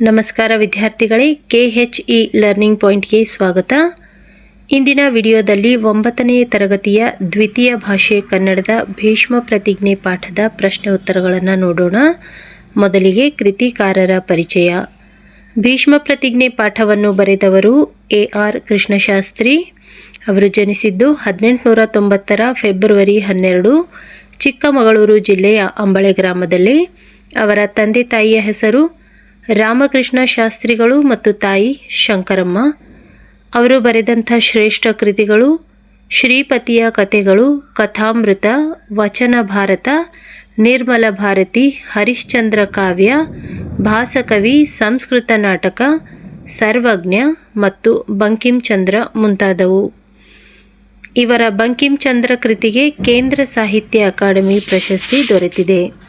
ನಮಸ್ಕಾರ ವಿದ್ಯಾರ್ಥಿಗಳೇ K H E learning ಪಾಯಿಂಟ್ಗೆ ಸ್ವಾಗತ. ಇಂದಿನ ವಿಡಿಯೋದಲ್ಲಿ ಒಂಬತ್ತನೆಯ ತರಗತಿಯ ದ್ವಿತೀಯ ಭಾಷೆ ಕನ್ನಡದ ಭೀಷ್ಮ ಪ್ರತಿಜ್ಞೆ ಪಾಠದ ಪ್ರಶ್ನೆ ಉತ್ತರಗಳನ್ನು ನೋಡೋಣ. ಮೊದಲಿಗೆ ಕೃತಿಕಾರರ ಪರಿಚಯ. ಭೀಷ್ಮ ಪ್ರತಿಜ್ಞೆ ಪಾಠವನ್ನು ಬರೆದವರು ಎ ಆರ್ ಕೃಷ್ಣಶಾಸ್ತ್ರಿ. ಅವರು ಜನಿಸಿದ್ದು ಹದಿನೆಂಟುನೂರ ತೊಂಬತ್ತರ ಫೆಬ್ರವರಿ ಹನ್ನೆರಡು, ಚಿಕ್ಕಮಗಳೂರು ಜಿಲ್ಲೆಯ ಅಂಬಳೆ ಗ್ರಾಮದಲ್ಲಿ. ಅವರ ತಂದೆ ತಾಯಿಯ ಹೆಸರು ರಾಮಕೃಷ್ಣ ಶಾಸ್ತ್ರಿಗಳು ಮತ್ತು ತಾಯಿ ಶಂಕರಮ್ಮ. ಅವರು ಬರೆದಂಥ ಶ್ರೇಷ್ಠ ಕೃತಿಗಳು ಶ್ರೀಪತಿಯ ಕಥೆಗಳು, ಕಥಾಮೃತ, ವಚನ ಭಾರತ, ನಿರ್ಮಲ ಭಾರತಿ, ಹರಿಶ್ಚಂದ್ರ ಕಾವ್ಯ, ಭಾಸಕವಿ, ಸಂಸ್ಕೃತ ನಾಟಕ, ಸರ್ವಜ್ಞ ಮತ್ತು ಬಂಕಿಂಚಂದ್ರ ಮುಂತಾದವು. ಇವರ ಬಂಕಿಂಚಂದ್ರ ಕೃತಿಗೆ ಕೇಂದ್ರ ಸಾಹಿತ್ಯ ಅಕಾಡೆಮಿ ಪ್ರಶಸ್ತಿ ದೊರೆತಿದೆ.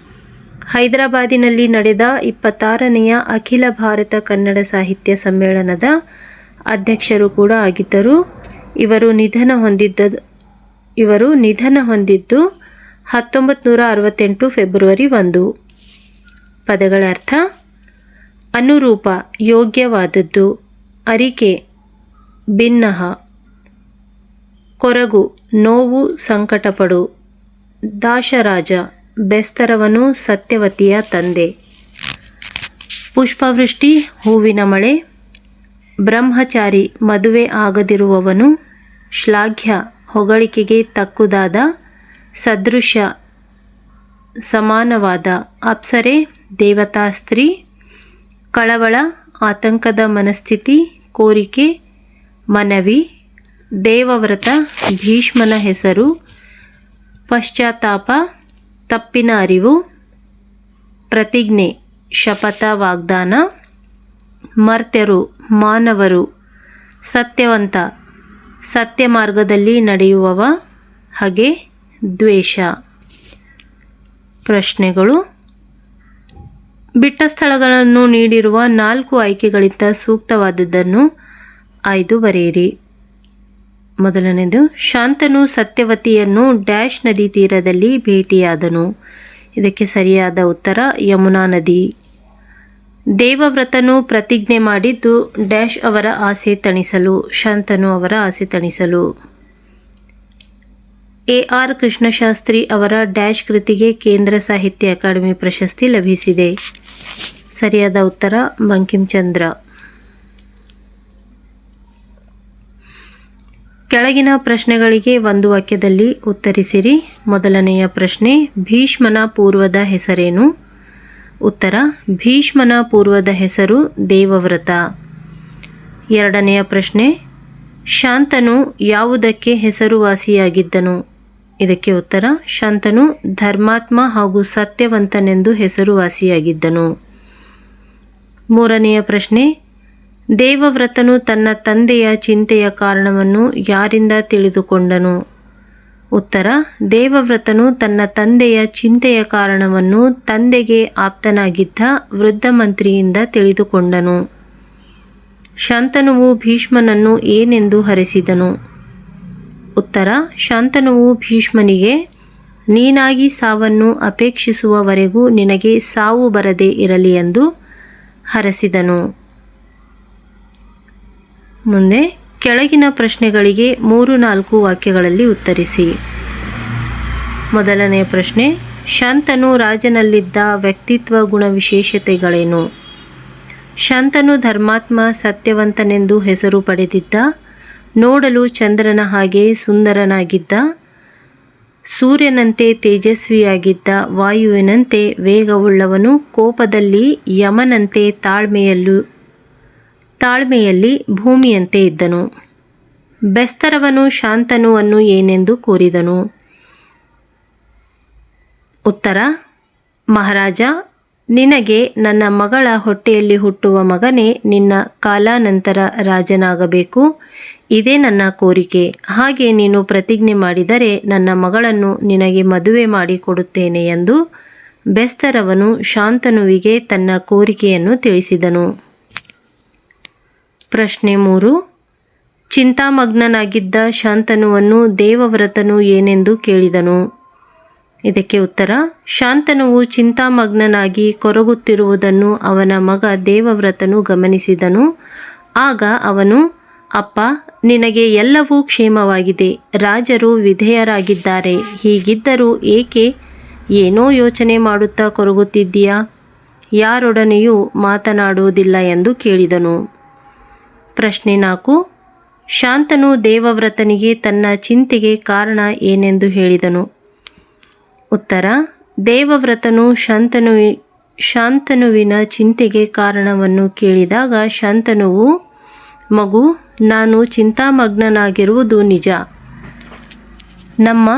ಹೈದರಾಬಾದಿನಲ್ಲಿ ನಡೆದ ಇಪ್ಪತ್ತಾರನೆಯ ಅಖಿಲ ಭಾರತ ಕನ್ನಡ ಸಾಹಿತ್ಯ ಸಮ್ಮೇಳನದ ಅಧ್ಯಕ್ಷರು ಕೂಡ ಆಗಿದ್ದರು. ಇವರು ನಿಧನ ಹೊಂದಿದ್ದ, ಇವರು ನಿಧನ ಹೊಂದಿದ್ದು ಹತ್ತೊಂಬತ್ತು ನೂರ ಅರವತ್ತೆಂಟು ಫೆಬ್ರವರಿ ಒಂದು. ಪದಗಳ ಅರ್ಥ, ಅನುರೂಪ, ಯೋಗ್ಯವಾದದ್ದು, ಅರಿಕೆ ಭಿನ್ನಹ ಕೊರಗು, ನೋವು, ಸಂಕಟಪಡು, ದಾಶರಾಜ ಬೆಸ್ತರವನು ಸತ್ಯವತಿಯ ತಂದೆ. ಪುಷ್ಪವೃಷ್ಟಿ, ಹೂವಿನ ಮಳೆ, ಬ್ರಹ್ಮಚಾರಿ ಮದುವೆ ಆಗದಿರುವವನು, ಶ್ಲಾಘ್ಯ ಹೊಗಳಿಕೆಗೆ ತಕ್ಕುದಾದ ಸದೃಶ ಸಮಾನವಾದ ಅಪ್ಸರೆ ದೇವತಾಸ್ತ್ರೀ ಕಳವಳ, ಆತಂಕದ ಮನಸ್ಥಿತಿ, ಕೋರಿಕೆ, ಮನವಿ, ದೇವವ್ರತ, ಭೀಷ್ಮನ ಹೆಸರು, ಪಶ್ಚಾತ್ತಾಪ ತಪ್ಪಿನ ಅರಿವು, ಪ್ರತಿಜ್ಞೆ, ಶಪಥ, ವಾಗ್ದಾನ, ಮರ್ತ್ಯರು, ಮಾನವರು, ಸತ್ಯವಂತ, ಸತ್ಯ ಮಾರ್ಗದಲ್ಲಿ ನಡೆಯುವವ, ಹಾಗೆ, ದ್ವೇಷ. ಪ್ರಶ್ನೆಗಳು. ಬಿಟ್ಟ ಸ್ಥಳಗಳನ್ನು ನೀಡಿರುವ ನಾಲ್ಕು ಆಯ್ಕೆಗಳಿಂದ ಸೂಕ್ತವಾದದ್ದನ್ನು ಆಯ್ದು ಬರೆಯಿರಿ. ಮೊದಲನೇದು ಶಾಂತನು ಸತ್ಯವತಿಯನ್ನು ಡ್ಯಾಶ್ ನದಿ ತೀರದಲ್ಲಿ ಭೇಟಿಯಾದನು. ಇದಕ್ಕೆ ಸರಿಯಾದ ಉತ್ತರ, ಯಮುನಾ ನದಿ. ದೇವವ್ರತನು ಪ್ರತಿಜ್ಞೆ ಮಾಡಿದ್ದು ಡ್ಯಾಶ್ ಅವರ ಆಸೆ ತಣಿಸಲು, ಶಾಂತನು ಅವರ ಆಸೆ ತಣಿಸಲು. ಎ ಆರ್ ಕೃಷ್ಣಶಾಸ್ತ್ರಿ ಅವರ ಡ್ಯಾಶ್ ಕೃತಿಗೆ ಕೇಂದ್ರ ಸಾಹಿತ್ಯ ಅಕಾಡೆಮಿ ಪ್ರಶಸ್ತಿ ಲಭಿಸಿದೆ. ಸರಿಯಾದ ಉತ್ತರ, ಬಂಕಿಂಚಂದ್ರ. ಕೆಳಗಿನ ಪ್ರಶ್ನೆಗಳಿಗೆ ಒಂದು ವಾಕ್ಯದಲ್ಲಿ ಉತ್ತರಿಸಿರಿ. ಮೊದಲನೆಯ ಪ್ರಶ್ನೆ, ಭೀಷ್ಮನ ಪೂರ್ವದ ಹೆಸರೇನು? ಉತ್ತರ, ಭೀಷ್ಮನ ಪೂರ್ವದ ಹೆಸರು ದೇವವ್ರತ. ಎರಡನೆಯ ಪ್ರಶ್ನೆ, ಶಾಂತನು ಯಾವುದಕ್ಕೆ ಹೆಸರುವಾಸಿಯಾಗಿದ್ದನು? ಇದಕ್ಕೆ ಉತ್ತರ, ಶಾಂತನು ಧರ್ಮಾತ್ಮ ಹಾಗೂ ಸತ್ಯವಂತನೆಂದು ಹೆಸರುವಾಸಿಯಾಗಿದ್ದನು. ಮೂರನೆಯ ಪ್ರಶ್ನೆ ದೇವವ್ರತನು ತನ್ನ ತಂದೆಯ ಚಿಂತೆಯ ಕಾರಣವನ್ನು ಯಾರಿಂದ ತಿಳಿದುಕೊಂಡನು? ಉತ್ತರ, ದೇವವ್ರತನು ತನ್ನ ತಂದೆಯ ಚಿಂತೆಯ ಕಾರಣವನ್ನು ತಂದೆಗೆ ಆಪ್ತನಾಗಿದ್ದ ವೃದ್ಧ ಮಂತ್ರಿಯಿಂದ ತಿಳಿದುಕೊಂಡನು. ಶಾಂತನುವು ಭೀಷ್ಮನನ್ನು ಏನೆಂದು ಹರಿಸಿದನು? ಉತ್ತರ, ಶಾಂತನುವು ಭೀಷ್ಮನಿಗೆ, ನೀನಾಗಿ ಸಾವನ್ನು ಅಪೇಕ್ಷಿಸುವವರೆಗೂ ನಿನಗೆ ಸಾವು ಬರದೇ ಇರಲಿ ಎಂದು ಹರಸಿದನು. ಮುಂದೆ ಕೆಳಗಿನ ಪ್ರಶ್ನೆಗಳಿಗೆ ಮೂರು ನಾಲ್ಕು ವಾಕ್ಯಗಳಲ್ಲಿ ಉತ್ತರಿಸಿ. ಮೊದಲನೆಯ ಪ್ರಶ್ನೆ, ಶಾಂತನು ರಾಜನಲ್ಲಿದ್ದ ವ್ಯಕ್ತಿತ್ವ ಗುಣವಿಶೇಷತೆಗಳೇನು? ಶಾಂತನು ಧರ್ಮಾತ್ಮ ಸತ್ಯವಂತನೆಂದು ಹೆಸರು ಪಡೆದಿದ್ದ, ನೋಡಲು ಚಂದ್ರನ ಹಾಗೆ ಸುಂದರನಾಗಿದ್ದ, ಸೂರ್ಯನಂತೆ ತೇಜಸ್ವಿಯಾಗಿದ್ದ, ವಾಯುವಿನಂತೆ ವೇಗವುಳ್ಳವನು, ಕೋಪದಲ್ಲಿ ಯಮನಂತೆ ತಾಳ್ಮೆಯಲ್ಲೂ ತಾಳ್ಮೆಯಲ್ಲಿ ಭೂಮಿಯಂತೆ ಇದ್ದನು. ಬೆಸ್ತರವನು ಶಾಂತನು ಅನ್ನು ಏನೆಂದು ಕೋರಿದನು? ಉತ್ತರ, ಮಹಾರಾಜ, ನಿನಗೆ ನನ್ನ ಮಗಳ ಹೊಟ್ಟೆಯಲ್ಲಿ ಹುಟ್ಟುವ ಮಗನೇ ನಿನ್ನ ಕಾಲಾನಂತರ ರಾಜನಾಗಬೇಕು. ಇದೇ ನನ್ನ ಕೋರಿಕೆ. ಹಾಗೆ ನೀನು ಪ್ರತಿಜ್ಞೆ ಮಾಡಿದರೆ ನನ್ನ ಮಗಳನ್ನು ನಿನಗೆ ಮದುವೆ ಮಾಡಿಕೊಡುತ್ತೇನೆ ಎಂದು ಬೆಸ್ತರವನು ಶಾಂತನುವಿಗೆ ತನ್ನ ಕೋರಿಕೆಯನ್ನು ತಿಳಿಸಿದನು. ಪ್ರಶ್ನೆ ಮೂರು. ಚಿಂತಾಮಗ್ನನಾಗಿದ್ದ ಶಾಂತನುವನ್ನು ದೇವವ್ರತನು ಏನೆಂದು ಕೇಳಿದನು? ಇದಕ್ಕೆ ಉತ್ತರ, ಶಾಂತನುವು ಚಿಂತಾಮಗ್ನನಾಗಿ ಕೊರಗುತ್ತಿರುವುದನ್ನು ಅವನ ಮಗ ದೇವವ್ರತನು ಗಮನಿಸಿದನು. ಆಗ ಅವನು, ಅಪ್ಪ, ನಿನಗೆ ಎಲ್ಲವೂ ಕ್ಷೇಮವಾಗಿದೆ, ರಾಜರು ವಿಧೇಯರಾಗಿದ್ದಾರೆ, ಹೀಗಿದ್ದರೂ ಏಕೆ ಏನೋ ಯೋಚನೆ ಮಾಡುತ್ತಾ ಕೊರಗುತ್ತಿದ್ದೀಯಾ? ಯಾರೊಡನೆಯೂ ಮಾತನಾಡುವುದಿಲ್ಲ ಎಂದು ಕೇಳಿದನು. ಪ್ರಶ್ನೆ ನಾಲ್ಕು. ಶಾಂತನು ದೇವವ್ರತನಿಗೆ ತನ್ನ ಚಿಂತೆಗೆ ಕಾರಣ ಏನೆಂದು ಹೇಳಿದನು? ಉತ್ತರ, ದೇವವ್ರತನು ಶಾಂತನು ಶಾಂತನುವಿನ ಚಿಂತೆಗೆ ಕಾರಣವನ್ನು ಕೇಳಿದಾಗ ಶಾಂತನುವು ಮಗು, ನಾನು ಚಿಂತಾಮಗ್ನನಾಗಿರುವುದು ನಿಜ. ನಮ್ಮ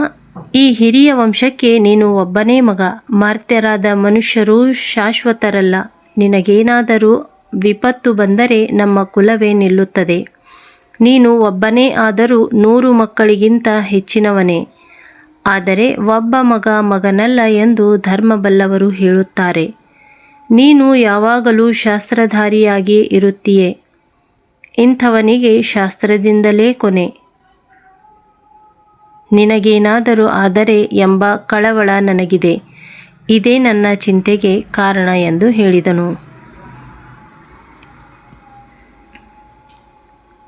ಈ ಹಿರಿಯ ವಂಶಕ್ಕೆ ನೀನು ಒಬ್ಬನೇ ಮಗ. ಮಾರ್ತ್ಯರಾದ ಮನುಷ್ಯರು ಶಾಶ್ವತರಲ್ಲ. ನಿನಗೇನಾದರೂ ವಿಪತ್ತು ಬಂದರೆ ನಮ್ಮ ಕುಲವೇ ನಿಲ್ಲುತ್ತದೆ. ನೀನು ಒಬ್ಬನೇ ಆದರೂ ನೂರು ಮಕ್ಕಳಿಗಿಂತ ಹೆಚ್ಚಿನವನೇ. ಆದರೆ ಒಬ್ಬ ಮಗ ಮಗನಲ್ಲ ಎಂದು ಧರ್ಮಬಲ್ಲವರು ಹೇಳುತ್ತಾರೆ. ನೀನು ಯಾವಾಗಲೂ ಶಾಸ್ತ್ರಧಾರಿಯಾಗಿಯೇ ಇರುತ್ತೀಯೇ. ಇಂಥವನಿಗೆ ಶಾಸ್ತ್ರದಿಂದಲೇ ಕೊನೆ. ನಿನಗೇನಾದರೂ ಆದರೆ ಎಂಬ ಕಳವಳ ನನಗಿದೆ. ಇದೇ ನನ್ನ ಚಿಂತೆಗೆ ಕಾರಣ ಎಂದು ಹೇಳಿದನು.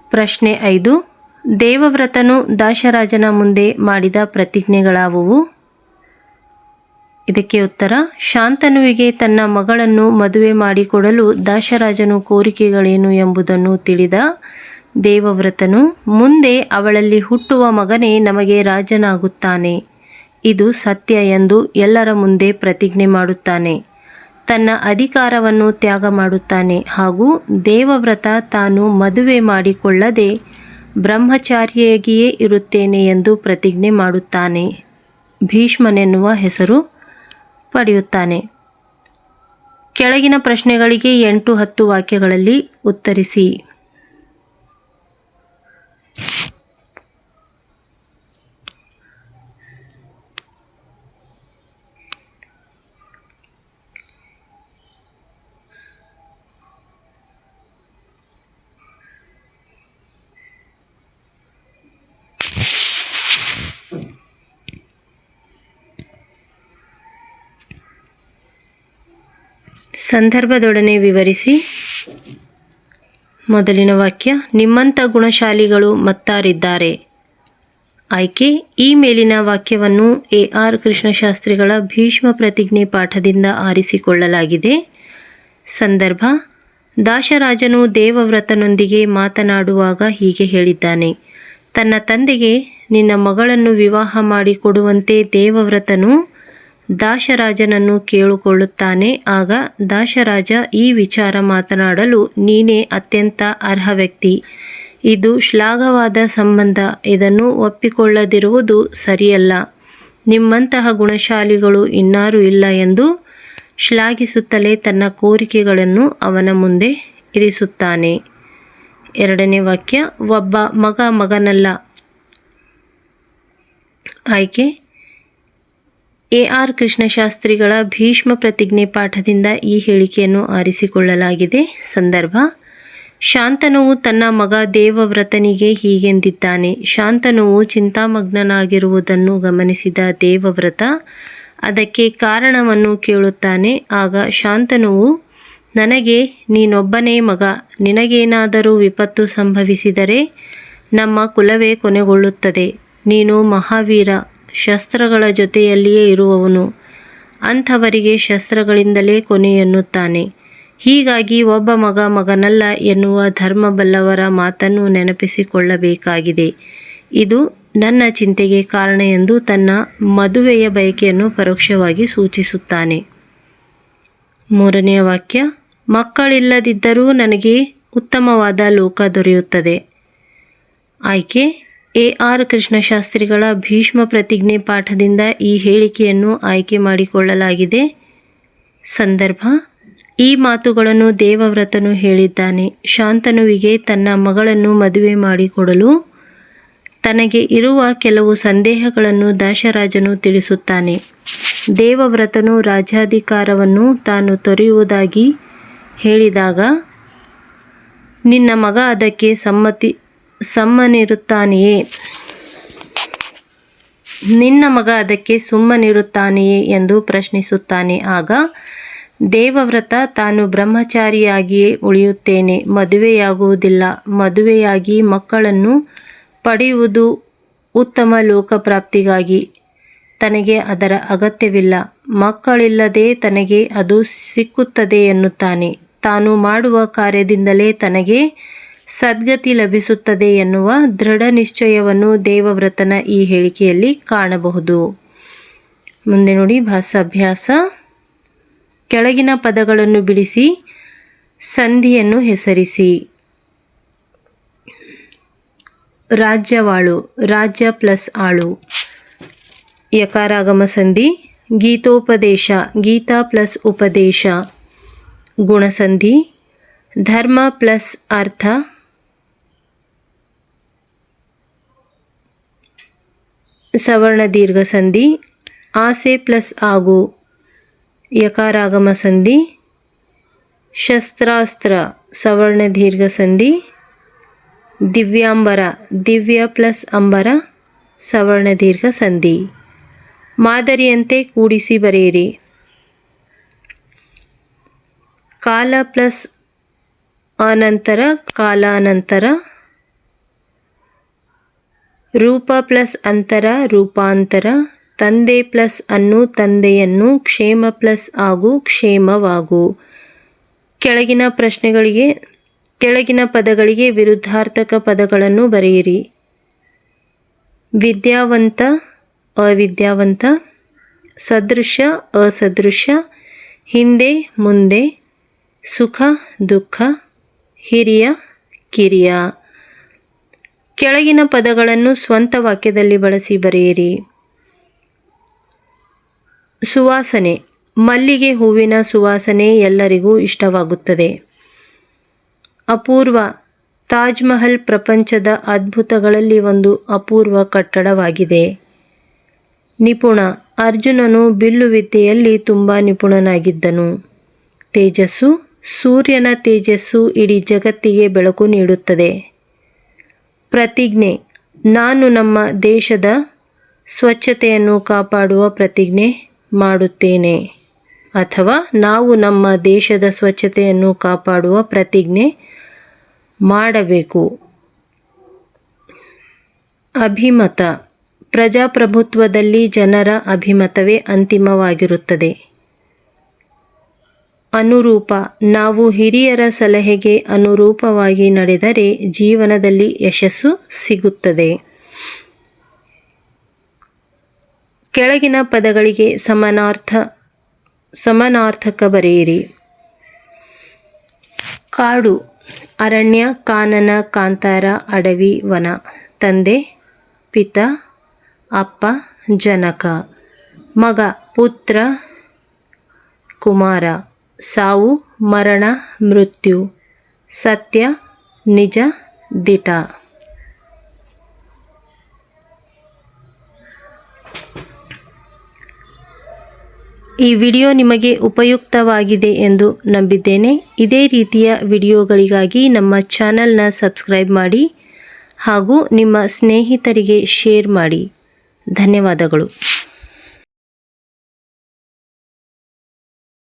ಪ್ರಶ್ನೆ ಐದು, ದೇವವ್ರತನು ದಾಶರಾಜನ ಮುಂದೆ ಮಾಡಿದ ಪ್ರತಿಜ್ಞೆಗಳಾವುವು? ಇದಕ್ಕೆ ಉತ್ತರ, ಶಾಂತನುವಿಗೆ ತನ್ನ ಮಗಳನ್ನು ಮದುವೆ ಮಾಡಿಕೊಡಲು ದಾಶರಾಜನು ಕೋರಿಕೆಗಳೇನು ಎಂಬುದನ್ನು ತಿಳಿದ ದೇವವ್ರತನು, ಮುಂದೆ ಅವಳಲ್ಲಿ ಹುಟ್ಟುವ ಮಗನೇ ನಮಗೆ ರಾಜನಾಗುತ್ತಾನೆ. ಇದು ಸತ್ಯ ಎಂದು ಎಲ್ಲರ ಮುಂದೆ ಪ್ರತಿಜ್ಞೆ ಮಾಡುತ್ತಾನೆ. ತನ್ನ ಅಧಿಕಾರವನ್ನು ತ್ಯಾಗ ಮಾಡುತ್ತಾನೆ ಹಾಗೂ ದೇವವ್ರತ ತಾನು ಮದುವೆ ಮಾಡಿಕೊಳ್ಳದೆ ಬ್ರಹ್ಮಚಾರಿಯಾಗಿಯೇ ಇರುತ್ತೇನೆ ಎಂದು ಪ್ರತಿಜ್ಞೆ ಮಾಡುತ್ತಾನೆ. ಭೀಷ್ಮನೆನ್ನುವ ಹೆಸರು ಪಡೆಯುತ್ತಾನೆ. ಕೆಳಗಿನ ಪ್ರಶ್ನೆಗಳಿಗೆ ಎಂಟು ಹತ್ತು ವಾಕ್ಯಗಳಲ್ಲಿ ಉತ್ತರಿಸಿ. ಸಂದರ್ಭದೊಡನೆ ವಿವರಿಸಿ. ಮೊದಲಿನ ವಾಕ್ಯ, ನಿಮ್ಮಂಥ ಗುಣಶಾಲಿಗಳು ಮತ್ತಾರಿದ್ದಾರೆ. ಆಯ್ಕೆ, ಈ ಮೇಲಿನ ವಾಕ್ಯವನ್ನು ಎ ಆರ್ ಕೃಷ್ಣಶಾಸ್ತ್ರಿಗಳ ಭೀಷ್ಮ ಪ್ರತಿಜ್ಞೆ ಪಾಠದಿಂದ ಆರಿಸಿಕೊಳ್ಳಲಾಗಿದೆ. ಸಂದರ್ಭ, ದಾಶರಾಜನು ದೇವವ್ರತನೊಂದಿಗೆ ಮಾತನಾಡುವಾಗ ಹೀಗೆ ಹೇಳಿದ್ದಾನೆ, ತನ್ನ ತಂದೆಗೆ ನಿನ್ನ ಮಗಳನ್ನು ವಿವಾಹ ಮಾಡಿಕೊಡುವಂತೆ ದೇವವ್ರತನು ದಾಶರಾಜನನ್ನು ಕೇಳಿಕೊಳ್ಳುತ್ತಾನೆ. ಆಗ ದಾಶರಾಜ ಈ ವಿಚಾರ ಮಾತನಾಡಲು, ನೀನೇ ಅತ್ಯಂತ ಅರ್ಹ ವ್ಯಕ್ತಿ. ಇದು ಶ್ಲಾಘವಾದ ಸಂಬಂಧ. ಇದನ್ನು ಒಪ್ಪಿಕೊಳ್ಳದಿರುವುದು ಸರಿಯಲ್ಲ. ನಿಮ್ಮಂತಹ ಗುಣಶಾಲಿಗಳು ಇನ್ನಾರೂ ಇಲ್ಲ ಎಂದು ಶ್ಲಾಘಿಸುತ್ತಲೇ ತನ್ನ ಕೋರಿಕೆಗಳನ್ನು ಅವನ ಮುಂದೆ ಇರಿಸುತ್ತಾನೆ. ಎರಡನೇ ವಾಕ್ಯ, ಒಬ್ಬ ಮಗ ಮಗನಲ್ಲ. ಆಯ್ಕೆ ಎ ಆರ್ ಕೃಷ್ಣಶಾಸ್ತ್ರಿಗಳ ಭೀಷ್ಮ ಪ್ರತಿಜ್ಞೆ ಪಾಠದಿಂದ ಈ ಹೇಳಿಕೆಯನ್ನು ಆರಿಸಿಕೊಳ್ಳಲಾಗಿದೆ. ಸಂದರ್ಭ, ಶಾಂತನುವು ತನ್ನ ಮಗ ದೇವವ್ರತನಿಗೆ ಹೀಗೆಂದಿದ್ದಾನೆ. ಶಾಂತನುವು ಚಿಂತಾಮಗ್ನನಾಗಿರುವುದನ್ನು ಗಮನಿಸಿದ ದೇವವ್ರತ ಅದಕ್ಕೆ ಕಾರಣವನ್ನು ಕೇಳುತ್ತಾನೆ. ಆಗ ಶಾಂತನುವು, ನನಗೆ ನೀನೊಬ್ಬನೇ ಮಗ, ನಿನಗೇನಾದರೂ ವಿಪತ್ತು ಸಂಭವಿಸಿದರೆ ನಮ್ಮ ಕುಲವೇ ಕೊನೆಗೊಳ್ಳುತ್ತದೆ. ನೀನು ಮಹಾವೀರ ಶಸ್ತ್ರಗಳ ಜೊತೆಯಲ್ಲಿಯೇ ಇರುವವನು. ಅಂಥವರಿಗೆ ಶಸ್ತ್ರಗಳಿಂದಲೇ ಕೊನೆ ಎನ್ನುತ್ತಾನೆ. ಹೀಗಾಗಿ ಒಬ್ಬ ಮಗ ಮಗನಲ್ಲ ಎನ್ನುವ ಧರ್ಮಬಲ್ಲವರ ಮಾತನ್ನು ನೆನಪಿಸಿಕೊಳ್ಳಬೇಕಾಗಿದೆ. ಇದು ನನ್ನ ಚಿಂತೆಗೆ ಕಾರಣ ಎಂದು ತನ್ನ ಮದುವೆಯ ಬಯಕೆಯನ್ನು ಪರೋಕ್ಷವಾಗಿ ಸೂಚಿಸುತ್ತಾನೆ. ಮೂರನೆಯ ವಾಕ್ಯ, ಮಕ್ಕಳಿಲ್ಲದಿದ್ದರೂ ನನಗೆ ಉತ್ತಮವಾದ ಲೋಕ ದೊರೆಯುತ್ತದೆ. ಆಯ್ಕೆ ಎ ಆರ್ ಕೃಷ್ಣಶಾಸ್ತ್ರಿಗಳ ಭೀಷ್ಮ ಪ್ರತಿಜ್ಞೆ ಪಾಠದಿಂದ ಈ ಹೇಳಿಕೆಯನ್ನು ಆಯ್ಕೆ ಮಾಡಿಕೊಳ್ಳಲಾಗಿದೆ. ಸಂದರ್ಭ, ಈ ಮಾತುಗಳನ್ನು ದೇವವ್ರತನು ಹೇಳಿದ್ದಾನೆ. ಶಾಂತನುವಿಗೆ ತನ್ನ ಮಗಳನ್ನು ಮದುವೆ ಮಾಡಿಕೊಡಲು. ತನಗೆ ಇರುವ ಕೆಲವು ಸಂದೇಹಗಳನ್ನು ದಾಶರಾಜನು ತಿಳಿಸುತ್ತಾನೆ. ದೇವವ್ರತನು ರಾಜ್ಯಾಧಿಕಾರವನ್ನು ತಾನು ತೊರೆಯುವುದಾಗಿ ಹೇಳಿದಾಗ, ನಿನ್ನ ಮಗ ಅದಕ್ಕೆ ಸಮ್ಮತಿ ಸಮ್ಮನಿರುತ್ತಾನೆಯೇ? ನಿನ್ನ ಮಗ ಅದಕ್ಕೆ ಸುಮ್ಮನಿರುತ್ತಾನೆಯೇ ಎಂದು ಪ್ರಶ್ನಿಸುತ್ತಾನೆ. ಆಗ ದೇವವ್ರತ, ತಾನು ಬ್ರಹ್ಮಚಾರಿಯಾಗಿಯೇ ಉಳಿಯುತ್ತೇನೆ, ಮದುವೆಯಾಗುವುದಿಲ್ಲ. ಮದುವೆಯಾಗಿ ಮಕ್ಕಳನ್ನು ಪಡೆಯುವುದು ಉತ್ತಮ ಲೋಕಪ್ರಾಪ್ತಿಗಾಗಿ. ತನಗೆ ಅದರ ಅಗತ್ಯವಿಲ್ಲ. ಮಕ್ಕಳಿಲ್ಲದೆ ತನಗೆ ಅದು ಸಿಕ್ಕುತ್ತದೆ ಎನ್ನುತ್ತಾನೆ. ತಾನು ಮಾಡುವ ಕಾರ್ಯದಿಂದಲೇ ತನಗೆ ಸದ್ಗತಿ ಲಭಿಸುತ್ತದೆ ಎನ್ನುವ ದೃಢ ನಿಶ್ಚಯವನ್ನು ದೇವವ್ರತನ ಈ ಹೇಳಿಕೆಯಲ್ಲಿ ಕಾಣಬಹುದು. ಮುಂದೆ ನೋಡಿ ಭಾಸಾಭ್ಯಾಸ ಕೆಳಗಿನ ಪದಗಳನ್ನು ಬಿಡಿಸಿ, ಸಂಧಿಯನ್ನು ಹೆಸರಿಸಿ. ರಾಜ್ಯವಾಳು, ರಾಜ್ಯ ಪ್ಲಸ್ ಆಳು. ಯಕಾರಾಗಮ ಸಂಧಿ, ಗೀತೋಪದೇಶ, ಗೀತಾ ಪ್ಲಸ್ ಉಪದೇಶ. ಗುಣಸಂಧಿ, ಧರ್ಮ ಪ್ಲಸ್ ಅರ್ಥ. ಸವರ್ಣ ದೀರ್ಘ ಸಂಧಿ, ಆಸೆ ಪ್ಲಸ್ ಆಗು, ಯಕಾರಾಗಮ ಸಂಧಿ, ಶಸ್ತ್ರಾಸ್ತ್ರ ಸವರ್ಣ ದೀರ್ಘ ಸಂಧಿ, ದಿವ್ಯಾಂಬರ, ದಿವ್ಯ ಪ್ಲಸ್ ಅಂಬರ ಸವರ್ಣ ದೀರ್ಘ ಸಂಧಿ. ಮಾದರಿಯಂತೆ ಕೂಡಿಸಿ ಬರೆಯಿರಿ. ಕಾಲ ಪ್ಲಸ್ ಅನಂತರ ಕಾಲಾನಂತರ ರೂಪ ಪ್ಲಸ್ ಅಂತರ, ರೂಪಾಂತರ. ತಂದೆ ಪ್ಲಸ್ ಅನ್ನು ತಂದೆಯನ್ನು, ಕ್ಷೇಮ ಪ್ಲಸ್ ಆಗು, ಕ್ಷೇಮವಾಗು. ಕೆಳಗಿನ ಪ್ರಶ್ನೆಗಳಿಗೆ, ಕೆಳಗಿನ ಪದಗಳಿಗೆ ವಿರುದ್ಧಾರ್ಥಕ ಪದಗಳನ್ನು ಬರೆಯಿರಿ. ವಿದ್ಯಾವಂತ, ಅವಿದ್ಯಾವಂತ. ಸದೃಶ, ಅಸದೃಶ. ಹಿಂದೆ, ಮುಂದೆ. ಸುಖ, ದುಃಖ. ಹಿರಿಯ, ಕಿರಿಯ. ಕೆಳಗಿನ ಪದಗಳನ್ನು ಸ್ವಂತ ವಾಕ್ಯದಲ್ಲಿ ಬಳಸಿ ಬರೆಯಿರಿ. ಸುವಾಸನೆ. ಮಲ್ಲಿಗೆ ಹೂವಿನ ಸುವಾಸನೆ ಎಲ್ಲರಿಗೂ ಇಷ್ಟವಾಗುತ್ತದೆ. ಅಪೂರ್ವ. ತಾಜ್ ಮಹಲ್ ಪ್ರಪಂಚದ ಅದ್ಭುತಗಳಲ್ಲಿ ಒಂದು ಅಪೂರ್ವ ಕಟ್ಟಡವಾಗಿದೆ. ನಿಪುಣ. ಅರ್ಜುನನು ಬಿಲ್ಲು ವಿದ್ಯೆಯಲ್ಲಿ ತುಂಬ ನಿಪುಣನಾಗಿದ್ದನು. ತೇಜಸ್ಸು. ಸೂರ್ಯನ ತೇಜಸ್ಸು ಇಡೀ ಜಗತ್ತಿಗೆ ಬೆಳಕು ನೀಡುತ್ತದೆ. ಪ್ರತಿಜ್ಞೆ. ನಾನು ನಮ್ಮ ದೇಶದ ಸ್ವಚ್ಛತೆಯನ್ನು ಕಾಪಾಡುವ ಪ್ರತಿಜ್ಞೆ ಮಾಡುತ್ತೇನೆ. ಅಥವಾ ನಾವು ನಮ್ಮ ದೇಶದ ಸ್ವಚ್ಛತೆಯನ್ನು ಕಾಪಾಡುವ ಪ್ರತಿಜ್ಞೆ ಮಾಡಬೇಕು. ಅಭಿಮತ. ಪ್ರಜಾಪ್ರಭುತ್ವದಲ್ಲಿ ಜನರ ಅಭಿಮತವೇ ಅಂತಿಮವಾಗಿರುತ್ತದೆ. ಅನುರೂಪ. ನಾವು ಹಿರಿಯರ ಸಲಹೆಗೆ ಅನುರೂಪವಾಗಿ ನಡೆದರೆ ಜೀವನದಲ್ಲಿ ಯಶಸ್ಸು ಸಿಗುತ್ತದೆ. ಕೆಳಗಿನ ಪದಗಳಿಗೆ ಸಮನಾರ್ಥ, ಸಮಾನಾರ್ಥಕ ಬರೆಯಿರಿ. ಕಾಡು, ಅರಣ್ಯ, ಕಾನನ, ಕಾಂತಾರ, ಅಡವಿ, ವನ. ತಂದೆ, ಪಿತ, ಅಪ್ಪ, ಜನಕ. ಮಗ, ಪುತ್ರ, ಕುಮಾರ. ಸಾವು, ಮರಣ, ಮೃತ್ಯು. ಸತ್ಯ, ನಿಜ, ದಿಟ. ಈ ವಿಡಿಯೋ ನಿಮಗೆ ಉಪಯುಕ್ತವಾಗಿದೆ ಎಂದು ನಂಬಿದ್ದೇನೆ. ಇದೇ ರೀತಿಯ ವಿಡಿಯೋಗಳಿಗಾಗಿ ನಮ್ಮ ಚಾನಲ್ನ ಸಬ್ಸ್ಕ್ರೈಬ್ ಮಾಡಿ ಹಾಗೂ ನಿಮ್ಮ ಸ್ನೇಹಿತರಿಗೆ ಶೇರ್ ಮಾಡಿ. ಧನ್ಯವಾದಗಳು.